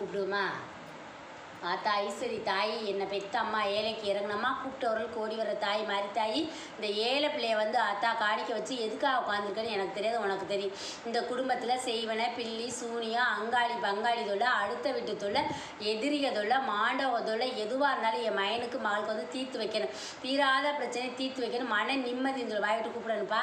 கூப்பிடுவோமா ஆத்தா ஐஸ்வரி தாய் என்னை பெத்த அம்மா ஏழைக்கு இறங்கினம்மா கூப்பிட்டவர்கள் கோடி வர தாய் மாதிரி தாய் இந்த ஏழை பிள்ளைய வந்து ஆத்தா காணிக்க வச்சு எதுக்காக உட்காந்துருக்கேன்னு எனக்கு தெரியாது உனக்கு தெரியும். இந்த குடும்பத்தில் செய்வன பில்லி சூனியம் அங்காளி பங்காளி தொல்லை அடுத்த வீட்டு தொல்லை எதிரிக தொல்லை மாண்டவ தொல்லை எதுவாக இருந்தாலும் என் மயனுக்கு மகளுக்கு வந்து தீர்த்து வைக்கணும். தீராத பிரச்சனையை தீர்த்து வைக்கணும். மன நிம்மதி இந்த வாய்ட்டு கூப்பிடணுப்பா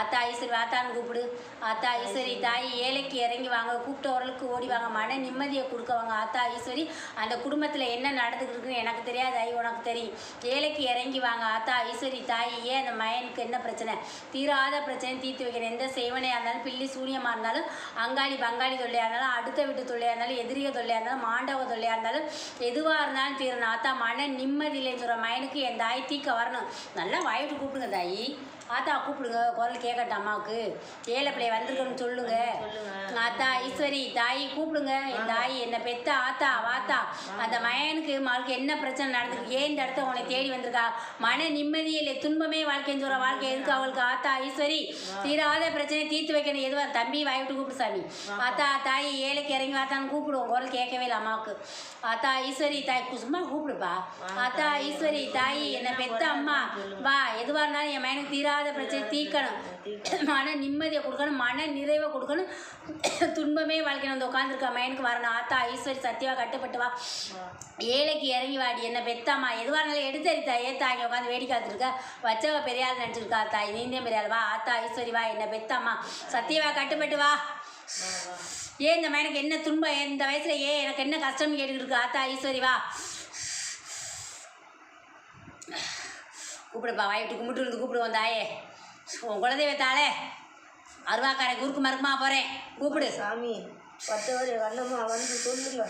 ஆத்தா ஐஸ்வரி வாத்தான்னு கூப்பிடு. ஆத்தா ஐஸ்வரி தாய் ஏழைக்கு இறங்கி வாங்க கூப்பிட்டவர்களுக்கு ஓடி வாங்க. மன நிம்மதியை கொடுக்க வாங்க. ஆத்தா ஐஸ்வரி அந்த குடும்பத்தில் என்ன நடந்துக்கிட்டு எனக்கு தெரியாது. ஐ உனக்கு தெரியும். ஏழைக்கு இறங்கி வாங்க ஆத்தா ஐஸ்வரி தாய் ஏன் அந்த மயனுக்கு என்ன பிரச்சனை? தீராத பிரச்சனை தீர்த்து வைக்கிறேன். எந்த செய்வனையாக இருந்தாலும் பில்லி சூனியமாக இருந்தாலும் அங்காளி பங்காளி தொல்லையாக இருந்தாலும் அடுத்த வீட்டு தொல்லையாக இருந்தாலும் எதிரிக தொல்லையாக இருந்தாலும் மாண்டவ தொல்லையாக இருந்தாலும் எதுவாக இருந்தாலும் தீரணும். ஆத்தா மன நிம்மதி இல்லைன்னு சொல்கிற மயனுக்கு என் தாய் தீக்க வரணும். நல்லா வாயிட்டு கூப்பிடுங்க தாயி. ஆத்தா கூப்பிடுங்க. குரல் கேட்கட்டும் அம்மாவுக்கு. ஏழை பிள்ளை வந்திருக்கணும்னு சொல்லுங்க. ஆத்தா ஈஸ்வரி தாயி கூப்பிடுங்க. என் தாய் என்னை பெத்த ஆத்தா வாத்தா. அந்த மயனுக்கு வாழ்க்கை என்ன பிரச்சனை நடந்திருக்கு? ஏன் இந்த இடத்த உன்னை தேடி வந்திருக்கா? மன நிம்மதியே இல்லை. துன்பமே வாழ்க்கைன்னு சொல்ற வாழ்க்கை எதுக்கு அவளுக்கு? ஆத்தா ஈஸ்வரி தீராத பிரச்சனையை தீர்த்து வைக்கணும். எதுவா? தம்பி வாய்விட்டு கூப்பிடு சாமி. ஆத்தா தாய் ஏழைக்கு இறங்கி வாத்தான்னு கூப்பிடுவோம். குரல் கேட்கவே இல்லை அம்மாவுக்கு. ஆத்தா ஈஸ்வரி தாய் சும்மா கூப்பிடுப்பா. ஆத்தா ஈஸ்வரி தாய் என்னை பெத்த அம்மா. வா எதுவாக இருந்தாலும் என் மயனுக்கு தீராத பிரச்சனை தீர்க்கணும். மன நிம்மதியை கொடுக்கணும். மன நிறைவை கொடுக்கணும். துன்பமே வாழ்க்கை வந்து உட்காந்துருக்க மயனுக்கு வரணும். ஆத்தா ஈஸ்வரி சத்தியவா கட்டுப்பட்டு வா. ஏழைக்கு இறங்கி வாடி என்ன பெத்தாம்மா? எதுவாக இருந்தாலும் எடுத்தறித்தா ஏத்தா இங்கே உட்காந்து வேடிக்கை காத்துருக்க வச்சவ பெரிய ஆள் நினச்சிருக்கா தாய் நீந்தே பெரியாள். வா ஆத்தா ஈஸ்வரி வா என்ன பெத்தாம்மா? சத்தியவா கட்டுப்பட்டு வா. ஏன் இந்த மயனுக்கு என்ன துன்பம்? இந்த வயசில் ஏன் எனக்கு என்ன கஷ்டம் கேட்டுக்கிட்டு இருக்கு? ஆத்தா ஈஸ்வரி வா. கூப்பிடுப்பா வாய்ட்டு கும்பிட்டு இருந்து கூப்பிடுவோம் தாயே. உன் குலதெய்வத்தாளே அருவாக்கார குறுக்கு மறுக்குமா போகிறேன் கூப்பிடு. சாமி பத்தவர் கண்ணம்மா வந்து சொல்லுங்க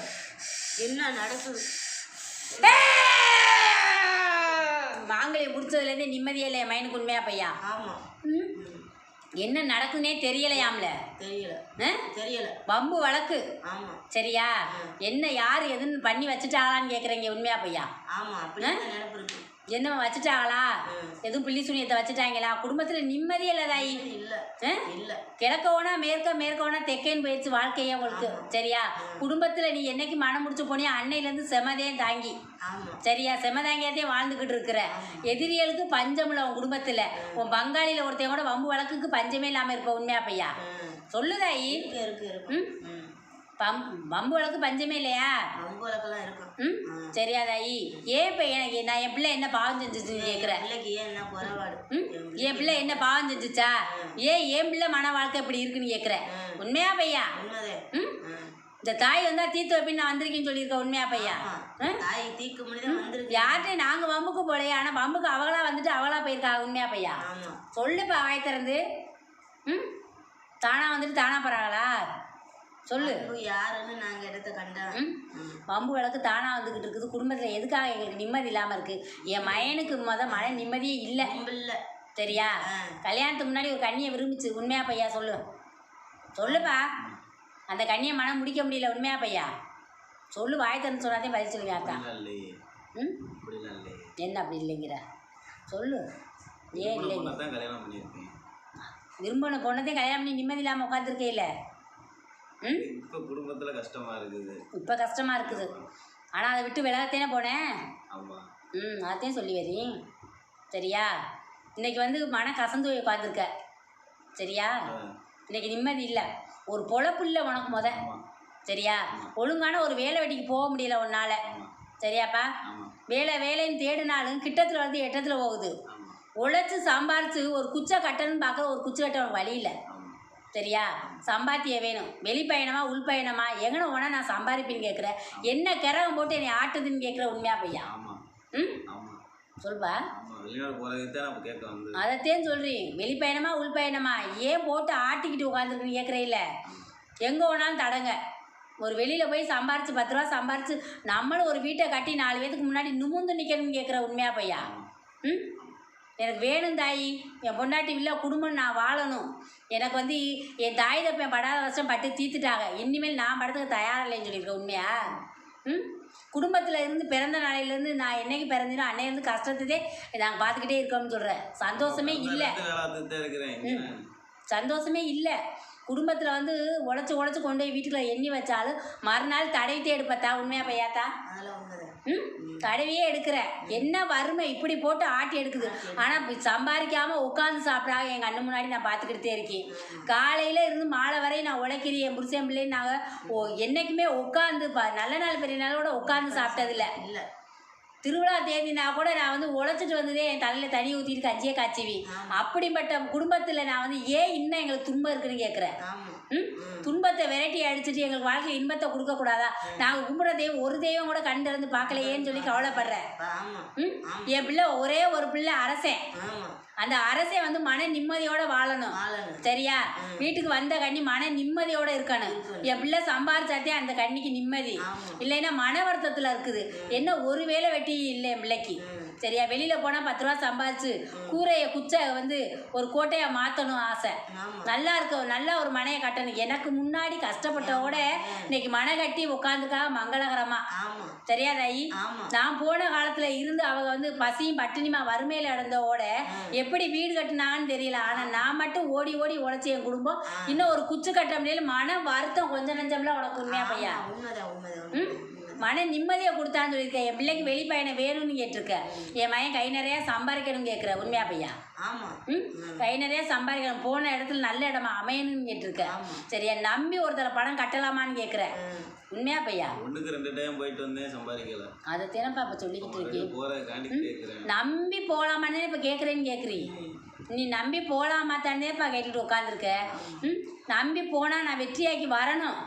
என்ன நடக்குது? மாங்கலியம் முடிச்சதுலேருந்து நிம்மதியே இல்லை என் மைனுக்கு உண்மையா பையா? ஆமாம்? என்ன நடக்குதுன்னே தெரியலையாம்ல? தெரியல? தெரியல. வம்பு வழக்கு. ஆமாம் சரியா? என்ன யார் எதுன்னு பண்ணி வச்சுட்டாங்களான்னு கேட்குறீங்க உண்மையா பையா? ஆமாம் நினைப்பு என்ன வச்சுட்டாங்களா. எதுவும் புள்ளி சுனியத்தை வச்சுட்டாங்களா? குடும்பத்தில் நிம்மதியே இல்லை தாயி. இல்லை கிழக்க ஓனா மேற்க மேற்க ஓனா தெக்கேன்னு போயிடுச்சு வாழ்க்கையே உங்களுக்கு. சரியா? குடும்பத்தில் நீ என்னைக்கு மனம் முடிச்சு போனியா அன்னையிலேருந்து செமதையும் தாங்கி. சரியா? செமதாங்கியத்தையும் வாழ்ந்துக்கிட்டு இருக்கிற. எதிரிகளுக்கு பஞ்சம் இல்லை உன் குடும்பத்தில். உன் பங்காளியில் ஒருத்தையும் கூட வம்பு வழக்குக்கு பஞ்சமே இல்லாமல் இருப்ப உண்மையா பையா? சொல்லுதாயி இருக்கு இருக்கு. ம்? பம் வம்பு வழக்கு பஞ்சமே இல்லையா? அம்புலக்கெல்லாம் இருக்கும். ம்? சரியா தாயி ஏன் இப்போ எனக்கு நான் என் பிள்ளை என்ன பாவம் செஞ்சுச்சுன்னு கேட்குறேன் பிள்ளைக்கு ஏன் என்ன குறைபாடு? ம்? என் பிள்ளை என்ன பாவம் செஞ்சுச்சா? ஏன் என் பிள்ளை மன வாழ்க்கை இப்படி இருக்குன்னு கேட்குறேன் உண்மையா பையா? ம்? இந்த தாய் வந்தா தீர்த்து வைப்பின்னு நான் வந்திருக்கேன்னு சொல்லியிருக்க உண்மையா பையா. தாய் தீக்கு வந்திருக்கு. யார்கிட்டையும் நாங்கள் வம்புக்கு போலையே ஆனால் வம்புக்கு அவங்களா வந்துட்டு அவளா போயிருக்கா உண்மையா பையா? சொல்லுப்பா வாய் திறந்து. ம்? தானா வந்துட்டு தானா போகிறாங்களா சொல்லு. யாருன்னு நாங்க இடத்த கண்டா ம்? வம்பு விளக்கு தானா வந்துக்கிட்டு இருக்குது. குடும்பத்தில் எதுக்காக எங்களுக்கு நிம்மதி இல்லாமல் இருக்குது என் மயனுக்கு முத மன நிம்மதியே இல்லை. இல்ல. சரியா? கல்யாணத்துக்கு முன்னாடி ஒரு கண்ணியை விரும்பிச்சு. உண்மையா பையா சொல்லு. சொல்லுப்பா. அந்த கண்ணியை மனம் முடிக்க முடியல உண்மையா பையா? சொல்லு வாய் திறந்து சொன்னாதே பதில் சொல்லுங்க அக்கா. ம்? என்ன அப்படி இல்லைங்கிற? சொல்லு. ஏன் இல்லைங்க? தான் கல்யாணம் பண்ணியிருக்கேன். விரும்பின பொண்ணத்தையும் கல்யாணம் பண்ணி நிம்மதி இல்லாமல் உட்காந்துருக்கே இல்லை இப்போ குடும்பத்தில் கஷ்டமா இருக்குது. இப்போ கஷ்டமாக இருக்குது. ஆனால் அதை விட்டு விலகத்தேனே போனேன்? ஆமாம் ம் அதையும் சொல்லி வரீ சரியா? இன்னைக்கு வந்து மன கசந்து போய் உட்காந்துருக்க சரியா இன்னைக்கு நிம்மதி இல்லை. ஒரு பொழப்பு இல்லை உனக்கு முத. சரியா? ஒழுங்கான ஒரு வேலை வெட்டிக்கு போக முடியல உன்னால். சரியாப்பா? வேலை வேலைன்னு தேடினாலும் கிட்டத்தில் வந்து எட்டத்தில் போகுது. உழைச்சி சம்பாரிச்சு ஒரு குச்சை கட்டணும்னு பார்க்க ஒரு குச்சி கட்ட வழி இல்லை. சரியா சம்பாத்தியம் வேணும். வெளிப்பயணமா உள்பயணமா? எங்கன போனால் நான் சம்பாதிப்பேன்னு கேட்குறேன் என்ன கிரகம் போட்டு என்னை ஆட்டுதுன்னு கேட்குற உண்மையா பையா? ம்? சொல்பா அதைத்தேன் சொல்கிறேன் வெளிப்பயணமா உள்பயணமா? ஏன் போட்டு ஆட்டிக்கிட்டு உட்காந்துருக்குன்னு கேட்குறீல்ல எங்கே வேணாலும் தடங்க. ஒரு வெளியில் போய் சம்பாரிச்சு பத்து ரூபா சம்பாரிச்சு நம்மளும் ஒரு வீட்டை கட்டி நாலு பேத்துக்கு முன்னாடி நிமிர்ந்து நிற்கணும்னு கேட்குற உண்மையா பையா? ம்? எனக்கு வேணும் தாயி. என் பொண்டாட்டி இல்லை குடும்பம் நான் வாழணும். எனக்கு வந்து என் தாய் தப்பேன் படாத வருஷம் பட்டு தீர்த்துட்டாங்க. இனிமேல் நான் படத்துக்கு தயாரில்லைன்னு சொல்லியிருக்கேன் உண்மையா? ம்? குடும்பத்தில் இருந்து பிறந்த நாளையிலேருந்து நான் என்னைக்கு பிறந்தேனோ அன்னையிலேருந்து கஷ்டத்ததே நாங்கள் பார்த்துக்கிட்டே இருக்கோம்னு சொல்கிறேன் சந்தோஷமே இல்லை. சந்தோஷமே இல்லை. குடும்பத்தில் வந்து உழைச்சி உழைச்சி கொண்டு போய் வீட்டுக்குள்ள எண்ணி வச்சாலும் மறுநாள் தடவித்தே எடுப்பத்தா உண்மையா பையாத்தா ம்? தடவியே எடுக்கிற. என்ன வறுமை இப்படி போட்டு ஆட்டி எடுக்குது. ஆனால் இப்படி சம்பாதிக்காம உட்காந்து சாப்பிடாங்க எங்கள் அண்ணன் முன்னாடி நான் பார்த்துக்கிட்டே இருக்கேன். காலையில் இருந்து மாலை வரையும் நான் உழைக்கிறேன். என் புருஷன் பிள்ளைன்னு நாங்கள் ஓ என்றைக்குமே உட்காந்து ப நல்ல நாள் பெரிய நாளோட உட்காந்து சாப்பிட்டதில்ல. இல்லை திருவிழா தேதினா கூட நான் வந்து உழைச்சிட்டு வந்ததே என் தலையில் தண்ணி ஊற்றிட்டு கஞ்சியே காய்ச்சிவி. அப்படிப்பட்ட குடும்பத்தில் நான் வந்து ஏன் இன்னும் எங்களுக்கு துன்பம் இருக்குன்னு கேட்குறேன் ம்? துன்பத்தை விரட்டி அடிச்சிட்டு எங்களுக்கு வாழ்க்கையில் இன்பத்தை கொடுக்கக்கூடாதா நாங்கள் கும்பிட்ற தெய்வம் ஒரு தெய்வம் கூட கண்டு இருந்து பார்க்கலையேன்னு சொல்லி கவலைப்படுறேன். ம்? என் பிள்ளை ஒரே ஒரு பிள்ளை அரசன் அந்த அரசன் வந்து மன நிம்மதியோட வாழணும். சரியா? வீட்டுக்கு வந்த கண்ணி மன நிம்மதியோட இருக்கணும். என் பிள்ளை சம்பாரிச்சாத்தே அந்த கண்ணிக்கு நிம்மதி. இல்லைன்னா மன வருத்தத்தில் இருக்குது. என்ன ஒரு வேளை வெட்டி இல்லை பிள்ளைக்கு சரியா? வெளியில் போனால் பத்து ரூபா சம்பாரிச்சு கூரையை குச்சை வந்து ஒரு கோட்டையை மாற்றணும் ஆசை. நல்லா இருக்க நல்லா ஒரு மனையை கட்டணும். எனக்கு முன்னாடி கஷ்டப்பட்டவோட இன்னைக்கு மனை கட்டி உட்காந்துக்கா மங்களகரமா. சரியா தாயி? நான் போன காலத்துல இருந்து அவங்க வந்து பசியும் பட்டினிமா வறுமையில இடந்தவோட எப்படி வீடு கட்டினாங்கன்னு தெரியல. ஆனா நான் மட்டும் ஓடி ஓடி உழைச்சி என் குடும்பம். இன்னும் ஒரு குச்சு கட்ட முடியல. மன வருத்தம் கொஞ்சம் நஞ்சம்ல உனக்கு உண்மையா பையா? உண்மைதான்? உண்மைதான். மன நிம்மதியை கொடுத்தான்னு சொல்லியிருக்கேன் என் பிள்ளைக்கு வெளிப்பயணம் வேணும்னு கேட்டிருக்க. என் மகன் கை நிறையா சம்பாதிக்கணும்னு கேட்குற. உண்மையா பையா? கை நிறைய சம்பாதிக்கணும். போன இடத்துல நல்ல இடமா அமையணும்னு கேட்டிருக்க. சரியா நம்பி ஒருத்தர பணம் கட்டலாமான்னு கேட்குற. உண்மையா பையா? ஒண்ணுக்கு ரெண்டு டைம் போயிட்டு வந்தேன் சம்பாதிக்கல. அதை தினப்பா இப்போ சொல்லிக்கிட்டு இருக்கேன். கேட்குறேன். நம்பி போகலாமான்னு இப்போ கேட்குறேன்னு கேட்குறீ? நீ நம்பி போகலாமா தானேப்பா கேட்டுட்டு உட்காந்துருக்க ம்? நம்பி போனால் நான் வெற்றியாக்கி வரணும்.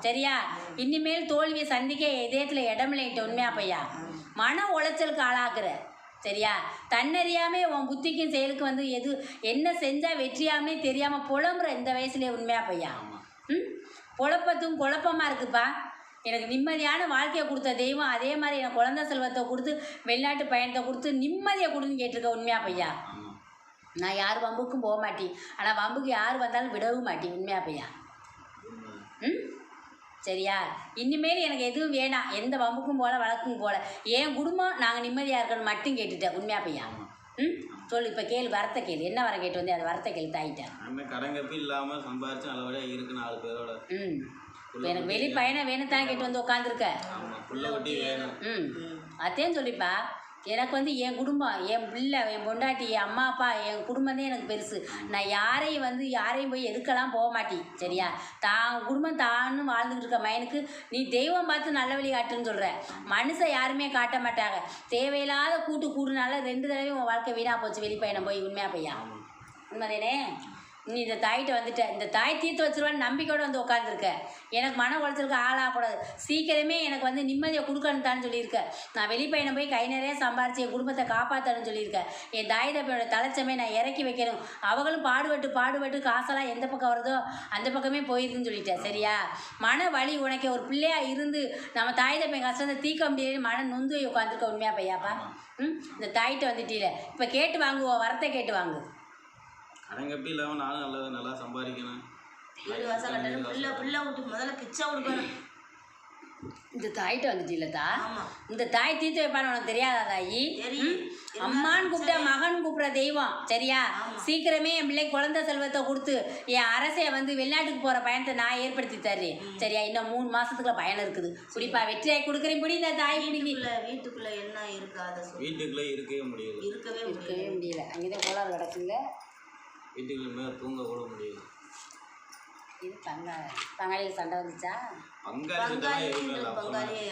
சரியா? இனிமேல் தோல்வியை சந்திக்க இதயத்தில் இடமில்லைட்ட உண்மையா பையா? மன உளைச்சலுக்கு ஆளாக்குற. சரியா? தன்னறியாமே உன் புத்திக்கும் செயலுக்கு வந்து எது என்ன செஞ்சால் வெற்றியாமே தெரியாமல் புலம்புற இந்த வயசுலேயே உண்மையா பையா? ம்? குழப்பத்தும் குழப்பமாக இருக்குப்பா. எனக்கு நிம்மதியான வாழ்க்கையை கொடுத்த தெய்வம் அதே மாதிரி எனக்கு குழந்தை செல்வத்தை கொடுத்து வெளிநாட்டு பயணத்தை கொடுத்து நிம்மதியை கொடுன்னு கேட்டிருக்க உண்மையா பையா? நான் யார் வம்புக்கும் போக மாட்டேன். ஆனால் வம்புக்கு யார் வந்தாலும் விடவும் மாட்டேன். உண்மையா பையா? ம்? சரியா? இனிமேல் எனக்கு எதுவும் வேணாம். எந்த வம்புக்கும் போல வழக்கும் போல. என் குடும்பம்? நாங்கள் நிம்மதியாக இருக்கணும் மட்டும் கேட்டுட்டேன். உண்மையா பையா? ம்? சொல்லு இப்போ கேளு வரத்தை கேளு. என்ன வர கேட்டு வந்து? அது வரத்தை கேளு தாயிட்டேன் நம்ம கடன் கப்பி இல்லாம சம்பாரிச்சு நல்லபடியா இருக்கு நாலு பேரோட. ம். இப்போ எனக்கு வெளி பயணம் வேணும் தான் கேட்டு வந்து உட்காந்துருக்க? ம். அதையும் சொல்லிப்பா எனக்கு வந்து என் குடும்பம் என் பிள்ளை என் பொண்டாட்டி என் அம்மா அப்பா என் குடும்பம் தான் எனக்கு பெருசு. நான் யாரையும் வந்து யாரையும் போய் எதுக்கெல்லாம் போக மாட்டேன் சரியா? தான் குடும்பம் தானும் வாழ்ந்துக்கிட்டு இருக்க மயனுக்கு நீ தெய்வம் பார்த்து நல்ல வழி காட்டுன்னு சொல்கிற மனுஷன் யாருமே காட்ட மாட்டாங்க. தேவையில்லாத கூட்டு கூடுனால ரெண்டு தடவை உன் வாழ்க்கை வீணாக போச்சு வெளிப்பயணம் போய் உண்மையா பையா? உண்மைதானே? நீ இந்த தாய்கிட்ட வந்துட்ட. இந்த தாய் தீர்த்து வச்சிருவான்னு நம்பிக்கையோடு வந்து உட்காந்துருக்க எனக்கு மன உளைச்சலுக்கு ஆளாகக்கூடாது. சீக்கிரமே எனக்கு வந்து நிம்மதியை கொடுக்கணும் தான் சொல்லியிருக்க. நான் வெளிப்பயணம் போய் கை நிறைய சம்பாரித்து என் குடும்பத்தை காப்பாற்றணும்னு சொல்லியிருக்கேன் என் தாய் தப்பையோட தலைச்சமே நான் இறக்கி வைக்கணும். அவங்களும் பாடுபட்டு பாடுபட்டு காசெல்லாம் எந்த பக்கம் வருதோ அந்த பக்கமே போயிருதுன்னு சொல்லிட்டேன். சரியா? மன வலி உனக்கு ஒரு பிள்ளையாக இருந்து நம்ம தாய் தப்பை கஷ்டத்தை தீர்க்க முடியாது மன நொந்து போய் உட்காந்துருக்க உண்மையா பையாப்பா? ம்? இந்த தாய்கிட்ட வந்துட்டீல. இப்போ கேட்டு வாங்குவோம் வரத்தை கேட்டு வாங்கு. கடன் கப்பி இல்லாம நானும் நல்லா நல்லா சம்பாதிக்கணும். வீடு வாசல் கட்டணும். பிள்ளை பிள்ளை விட்டு முதல்ல பிச்சை கொடுக்கணும். இந்த தாயிட்ட வந்துட்டீங்களா ஆமாம் இந்த தாய் தீர்த்து வைப்பான்னு உனக்கு தெரியாதா தாயி? அம்மான்னு கூப்பிட்டா மகன் கூப்பிட்ற தெய்வம் சரியா? சீக்கிரமே என் பிள்ளை குழந்தை செல்வத்தை கொடுத்து என் அரசை வந்து வெளிநாட்டுக்கு போகிற பயணத்தை நான் ஏற்படுத்தி தர்றேன். சரியா? இன்னும் மூணு மாசத்துக்குள்ள பயணம் இருக்குது. குடிப்பா வெற்றியாய் கொடுக்குறேன் பிடி இந்த தாய் பிடிவி வீட்டுக்குள்ள வீட்டுக்குள்ள என்ன இருக்கு அதை சொல்லு. வீட்டுக்குள்ளே இருக்கவே முடியல. இருக்கவே முடியல. இருக்கவே முடியல. அங்கேதான் கோளாறு கிடக்குங்க. வீட்டுக்குள்ள மேல தூங்க கூட முடியல. இது தங்க பங்காளியில் சண்டை வந்துச்சா? பங்காளி எதுவுமே பங்காளி பங்காளியே